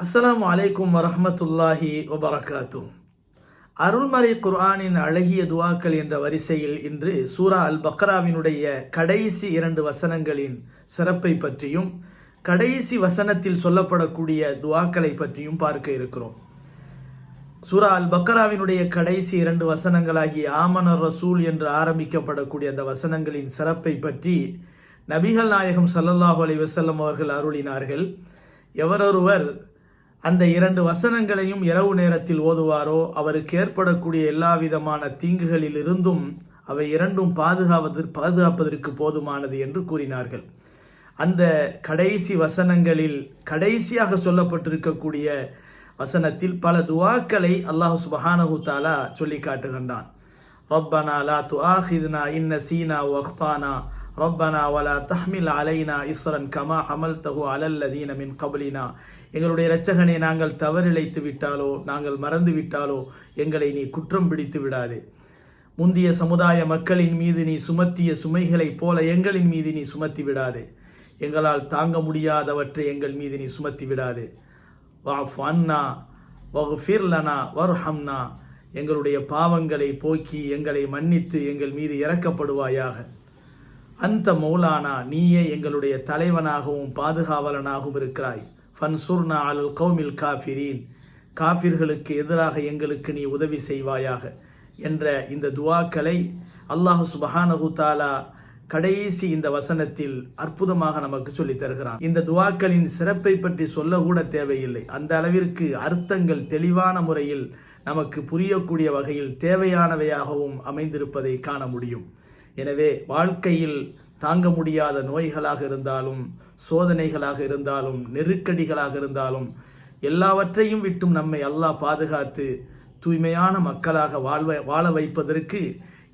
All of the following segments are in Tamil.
அஸ்லாம் அலைக்கும் வரமத்துல்லாஹி வபரகாத்து. அருள்மறை குர்ஆனின் அழகிய துவாக்கள் என்ற வரிசையில் இன்று சூரா அல் பக்ராவினுடைய கடைசி இரண்டு வசனங்களின் சிறப்பை பற்றியும் கடைசி வசனத்தில் சொல்லப்படக்கூடிய துவாக்களை பற்றியும் பார்க்க இருக்கிறோம். சூரா அல் பக்கராவினுடைய கடைசி இரண்டு வசனங்களாகிய ஆமனர் ரசூல் என்று ஆரம்பிக்கப்படக்கூடிய அந்த வசனங்களின் சிறப்பை பற்றி நபிகள் நாயகம் சல்லல்லாஹு அலி வசல்லம் அவர்கள் அருளினார்கள். எவரொருவர் அந்த இரண்டு வசனங்களையும் இரவு நேரத்தில் ஓதுவாரோ? அவருக்கு ஏற்படக்கூடிய எல்லா விதமான தீங்குகளில் இருந்தும் அவை இரண்டும் பாதுகாவது பாதுகாப்பதற்கு போதுமானது என்று கூறினார்கள். அந்த கடைசி வசனங்களில் கடைசியாக சொல்லப்பட்டிருக்கக்கூடிய வசனத்தில் பல துவாக்களை அல்லாஹ் சுபஹானஹு தாலா சொல்லி காட்டுகின்றான். ரப்பனா லா துஆஹிதுனா இன்ன சீனா வஹ்தானா ரப்பனா வலா தஹ்மில் அலைனா இஸ்ரன் கமா ஹமல்தஹு அலல்லதீன மின் கபலினா எங்களுடைய இரட்சகனை நாங்கள் தவறிழைத்து விட்டாலோ நாங்கள் மறந்து விட்டாலோ எங்களை நீ குற்றம் பிடித்து விடாதே. முந்திய சமுதாய மக்களின் மீது நீ சுமத்திய சுமைகளைப் போல எங்களின் மீது நீ சுமத்தி விடாதே. எங்களால் தாங்க முடியாதவற்றை எங்கள் மீது நீ சுமத்தி விடாதே. வாஃப் அண்ணா வகுஃபிர்லனா வர்ஹம்னா எங்களுடைய பாவங்களை போக்கி எங்களை மன்னித்து எங்கள் மீது இறக்கப்படுவாயாக. அந்த மௌலானா நீயே எங்களுடைய தலைவனாகவும் பாதுகாவலனாகவும் இருக்கிறாய். ஃபன்சுர்னா அல் கௌமில் காஃபிரீன். காஃபிர்களுக்கு எதிராக எங்களுக்கு நீ உதவி செய்வாயாக என்ற இந்த துவாக்களை அல்லாஹு சுபஹானஹு தாலா கடைசி இந்த வசனத்தில் அற்புதமாக நமக்கு சொல்லித் தருகிறான். இந்த துவாக்களின் சிறப்பை பற்றி சொல்ல கூட தேவையில்லை. அந்த அளவிற்கு அர்த்தங்கள் தெளிவான முறையில் நமக்கு புரியக்கூடிய வகையில் தேவையானவையாகவும் அமைந்திருப்பதை காண முடியும். எனவே வாழ்க்கையில் தாங்க முடியாத நோய்களாக இருந்தாலும் சோதனைகளாக இருந்தாலும் நெருக்கடிகளாக இருந்தாலும் எல்லாவற்றையும் விட்டும் நம்மை அல்லாஹ் பாதுகாத்து தூய்மையான மக்களாக வாழ்வ வாழ வைப்பதற்கு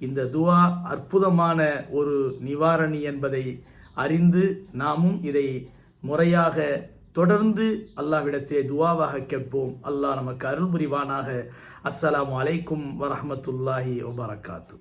இந்த துவா அற்புதமான ஒரு நிவாரணி என்பதை அறிந்து நாமும் இதை முறையாக தொடர்ந்து அல்லாவிடத்தே துவாவாக கேட்போம். அல்லாஹ் நமக்கு அருள் புரிவானாக. அஸ்ஸலாம் அலைக்கும் வரஹமத்துல்லாஹி வபரகாத்து.